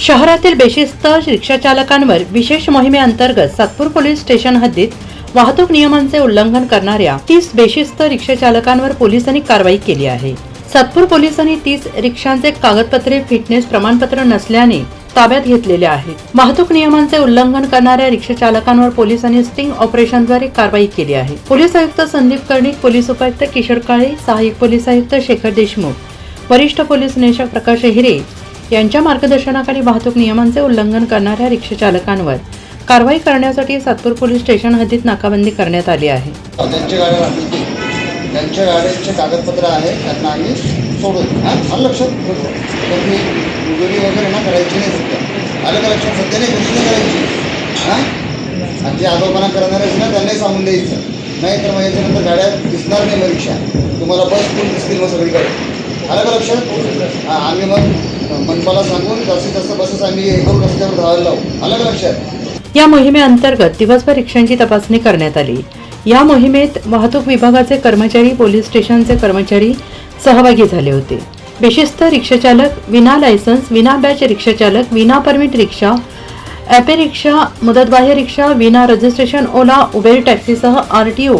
शहरातील बेशिस्त रिक्षाचालकांवर विशेष मोहिमेअंतर्गत सातपूर पोलीस स्टेशन हद्दीत वाहतूक नियमांचे उल्लंघन करणाऱ्या तीस बेशिस्त रिक्षाचालकांवर पोलिसांनी कारवाई केली आहे. सातपूर पोलिसांनी तीस रिक्षांचे कागदपत्रे फिटनेस प्रमाणपत्र नसल्याने ताब्यात घेतलेले आहेत वाहतूक नियमांचे उल्लंघन करणाऱ्या रिक्षाचालकांवर पोलिसांनी स्टिंग ऑपरेशनद्वारे कारवाई केली आहे. पोलीस आयुक्त संदीप कर्णिक पोलीस उपायुक्त किशोर काळे सहाय्यक पोलीस आयुक्त शेखर देशमुख वरिष्ठ पोलीस निरीक्षक प्रकाश हिरे यांच्या मार्गदर्शनाखाली वाहतूक नियमांचे उल्लंघन करणाऱ्या रिक्षाचालकांवर कारवाई करण्यासाठी सातपूर पोलीस स्टेशन हद्दीत नाकाबंदी करण्यात आली आहे. त्यांच्या गाड्या त्यांच्या गाड्यांचे कागदपत्र आहे त्यांना आम्ही सोडून हां लक्षात? तर मी वगैरे ना करायची नाही सध्या आलं का लक्षात? सध्या नाही कशी नाही करायची? हां? आणि जे आरोपणा करणार आहेत ना त्यांनाही सांगून द्यायचं. नाही तर मग याच्यानंतर गाड्या दिसणार नाही मग रिक्षा तुम्हाला बस पण दिसतील मग सगळीकडे. आलं का लक्षात? हां आम्ही मग मनपाला सांगून जास्तीत जास्त बसेस आम्ही हे करून रस्त्यावर धावायला लावू. आलं का लक्षात. या मोहिमेअंतर्गत दिवसभर रिक्षांची तपासणी करण्यात आली. या मोहिमेत वाहतूक विभागाचे कर्मचारी पोलीस स्टेशनचे कर्मचारी सहभागी झाले होते. बेशिस्त रिक्षाचालक विना लायसन्स विना बॅच रिक्षाचालक विना परमिट रिक्षा ॲपे रिक्षा मुदतबाह्य रिक्षा विना रजिस्ट्रेशन ओला उबेर टॅक्सीसह आर टी ओ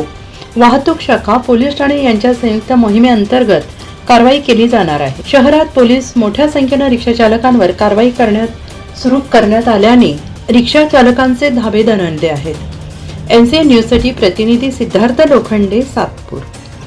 वाहतूक शाखा पोलीस ठाणे यांच्या संयुक्त मोहिमेअंतर्गत कारवाई केली जाणार आहे. शहरात पोलीस मोठ्या संख्येनं रिक्षा चालकांवर कारवाई करण्यात सुरू करण्यात आल्याने रिक्षा चालकांचे धाबे दणले आहेत. एनसीएन न्यूजसाठी प्रतिनिधी सिद्धार्थ लोखंडे सातपूर.